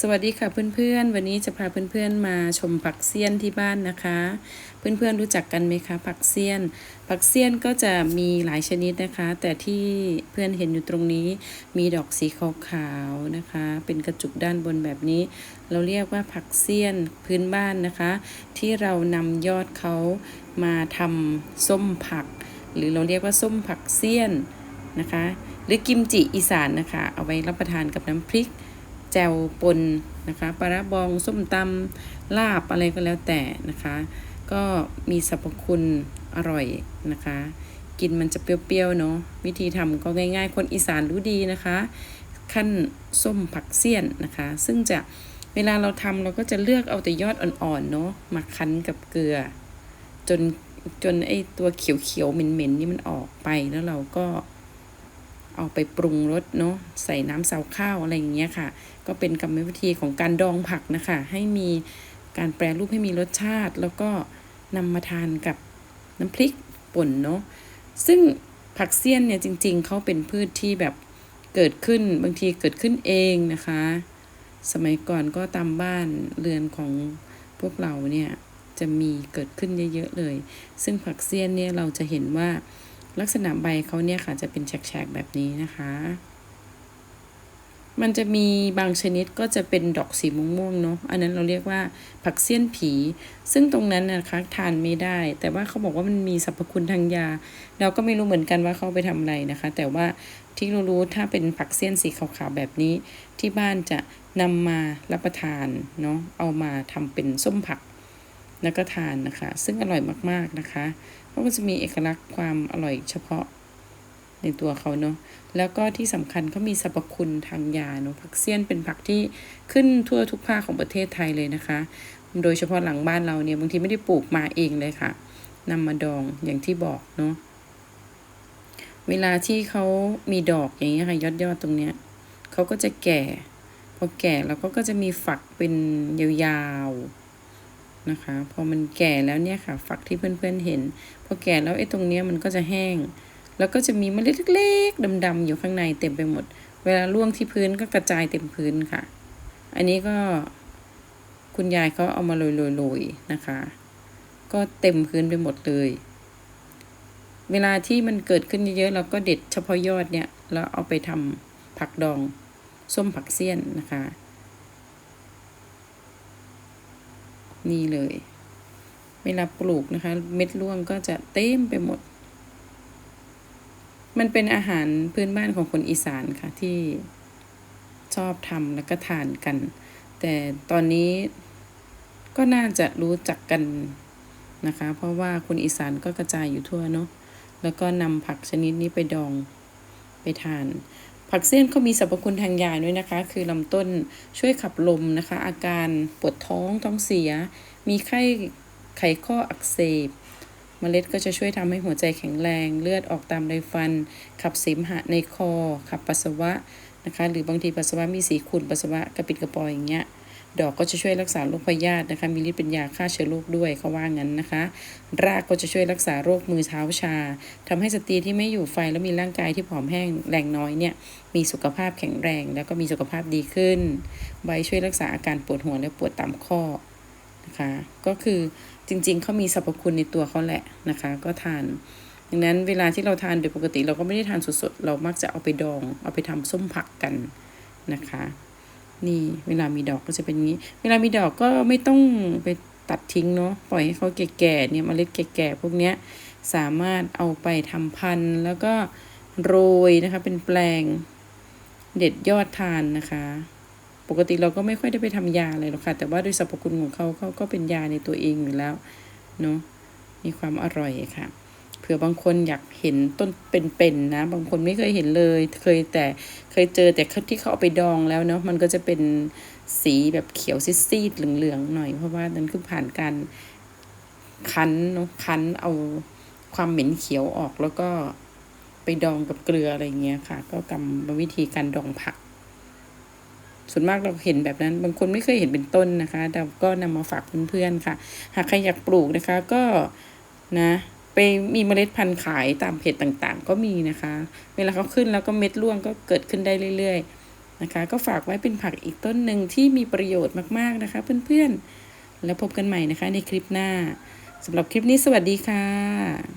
สวัสดีค่ะเพื่อนๆ วันนี้จะพาเพื่อนๆมาชมผักเสี้ยนที่บ้านนะคะ เพื่อนๆรู้จักกันไหมคะผักเสี้ยน ผักเสี้ยนก็จะมีหลายชนิดนะคะ แต่ที่เพื่อนเห็นอยู่ตรงนี้มีดอกสีขาวๆนะคะ เป็นกระจุกด้านบนแบบนี้ เราเรียกว่าผักเสี้ยนพื้นบ้านนะคะ ที่เรานำยอดเขามาทำส้มผัก หรือเราเรียกว่าส้มผักเสี้ยนนะคะ หรือกิมจิอีสานนะคะ เอาไว้รับประทานกับน้ำพริก แจ่วปนนะคะปลาร้าบองส้มตำลาบอะไรก็แล้วแต่นะคะ ก็มีสรรพคุณอร่อยนะคะ กินมันจะเปรี้ยวๆเนาะวิธีทำก็ง่ายๆ คนอีสานรู้ดีนะคะ ขั้นส้มผักเสี้ยนนะคะ ซึ่งจะเวลาเราทำเราก็จะเลือกเอาแต่ยอดอ่อนๆเนาะมาคั้นกับเกลือ จนจนไอตัวเขียวๆเหม็นๆนี่มันออกไปแล้วเราก็ เอาไปปรุงรสเนาะใส่น้ำเสาข้าวอะไรอย่างเงี้ยค่ะ ก็เป็นกรรมวิธีของการดองผักนะคะ ให้มีการแปรรูปให้มีรสชาติ แล้วก็นำมาทานกับน้ำพริกป่นเนาะซึ่งผักเสี้ยนเนี่ยจริง ๆเขาเป็นพืชที่แบบเกิดขึ้นบางทีเกิดขึ้นเองนะคะ สมัยก่อนก็ตามบ้านเรือนของพวกเราเนี่ยจะมีเกิดขึ้นเยอะๆเลย ซึ่งผักเสี้ยนเนี่ยเราจะเห็นว่า ลักษณะใบเขาเนี่ยค่ะจะเป็นแฉกๆแบบนี้นะคะ มันจะมีบางชนิดก็จะเป็นดอกสีม่วงๆเนาะ อันนั้นเราเรียกว่าผักเสี้ยนผี ซึ่งตรงนั้นนะคะทานไม่ได้ แต่ว่าเขาบอกว่ามันมีสรรพคุณทางยา เราก็ไม่รู้เหมือนกันว่าเขาไปทำอะไรนะคะ แต่ว่าที่รู้ๆถ้าเป็นผักเสี้ยนสีขาวๆแบบนี้ ที่บ้านจะนำมารับประทานเนาะ เอามาทำเป็นส้มผัก แล้วก็ทานนะคะ ซึ่งอร่อยมากๆนะคะเขาก็จะมีเอกลักษณ์ความอร่อยเฉพาะในตัวเขาเนาะแล้วก็ที่สำคัญเขามีสรรพคุณทางยาเนาะผักเสี้ยนเป็นผักที่ขึ้นทั่วทุกภาคของประเทศไทยเลยนะคะ โดยเฉพาะหลังบ้านเราเนี่ยบางทีไม่ได้ปลูกมาเองเลยค่ะนำมาดองอย่างที่บอกเนาะเวลาที่เขามีดอกอย่างเงี้ยค่ะยอดยอดๆตรงเนี้ยเขาก็จะแก่ พอแก่แล้วก็ก็จะมีฝักเป็นยาวๆ นะคะ พอมันแก่แล้วเนี่ยค่ะ ฝักที่เพื่อนๆเห็น พอแก่แล้วไอ้ตรงเนี้ยมันก็จะแห้ง แล้วก็จะมีเมล็ดเล็กๆดำๆอยู่ข้างในเต็มไปหมด เวลาล่วงที่พื้นก็กระจายเต็มพื้นค่ะ อันนี้ก็คุณยายเขาเอามาโรยๆนะคะ ก็เต็มพื้นไปหมดเลย เวลาที่มันเกิดขึ้นเยอะๆเราก็เด็ดเฉพาะยอดเนี่ยแล้วเอาไปทำผักดอง ส้มผักเสี้ยนนะคะ นี่เลย เวลาปลูกนะคะ เม็ดร่วงก็จะเต็มไปหมด มันเป็นอาหารพื้นบ้านของคนอีสานค่ะที่ชอบทำแล้วก็ทานกัน แต่ตอนนี้ก็น่าจะรู้จักกันนะคะ เพราะว่าคนอีสานก็กระจายอยู่ทั่วเนาะแล้วก็นำผักชนิดนี้ไปดองไปทาน ผักเสี้ยนก็มีสรรพคุณทางยาด้วยนะคะ คือลำต้นช่วยขับลมนะคะ อาการปวดท้องท้องเสีย มีไข้ไขข้ออักเสบเมล็ดก็จะช่วยทำให้หัวใจแข็งแรง เลือดออกตามไรฟัน ขับเสมหะในคอ ขับปัสสาวะนะคะ หรือบางทีปัสสาวะมีสีขุ่นปัสสาวะกระปิดกระปอยอย่างเงี้ย ดอกก็จะช่วยรักษาโรคพยาธินะคะ มีฤทธิ์เป็นยาฆ่าเชื้อโรคด้วยเขาว่างั้นนะคะ รากก็จะช่วยรักษาโรคมือเท้าชาทำให้สตรีที่ไม่อยู่ไฟแล้วมีร่างกายที่ผอมแห้งแรงน้อยเนี่ย มีสุขภาพแข็งแรง แล้วก็มีสุขภาพดีขึ้น ใบช่วยรักษาอาการปวดหัวและปวดตามข้อนะคะ ก็คือจริงๆเขามีสรรพคุณในตัวเขาแหละนะคะ ก็ทานดังนั้นเวลาที่เราทานโดยปกติเราก็ไม่ได้ทานสดๆ เรามักจะเอาไปดอง เอาไปทำส้มผักกันนะคะ นี่เวลามีดอกก็จะเป็นอย่างนี้ เวลามีดอกก็ไม่ต้องไปตัดทิ้งเนาะปล่อยให้เขาแก่ๆเนี่ยเมล็ดแก่ๆพวกเนี้ยสามารถเอาไปทำพันธุ์แล้วก็โรยนะคะ เป็นแปลงเด็ดยอดทานนะคะ ปกติเราก็ไม่ค่อยได้ไปทำยาอะไรหรอกค่ะ แต่ว่าโดยสรรพคุณของเขาเขาก็เป็นยาในตัวเองอยู่แล้วเนาะมีความอร่อยค่ะ เผื่อบางคนอยากเห็นต้นเป็นๆนะ บางคนไม่เคยเห็นเลย เคยแต่เคยเจอแต่ที่เขาเอาไปดองแล้วเนาะมันก็จะเป็นสีแบบเขียวซีดๆเหลืองๆหน่อย เพราะว่านั้นคือผ่านการคั้นเนาะคั้นเอาความเหม็นเขียวออกแล้วก็ไปดองกับเกลืออะไรเงี้ยค่ะ ก็กรรมวิธีการดองผัก ส่วนมากเราเห็นแบบนั้น บางคนไม่เคยเห็นเป็นต้นนะคะ แต่ก็นำมาฝากเพื่อนๆค่ะ หากใครอยากปลูกนะคะ ก็นะ ไปมีเมล็ดพันธุ์ขายตามเพจต่างๆ ก็มีนะคะ เวลาเขาขึ้นแล้วก็เม็ดร่วงก็เกิดขึ้นได้เรื่อย ๆนะคะ ก็ฝากไว้เป็นผักอีกต้นหนึ่งที่มีประโยชน์มากๆนะคะ เพื่อนๆ แล้วพบกันใหม่นะคะในคลิปหน้าสำหรับคลิปนี้สวัสดีค่ะ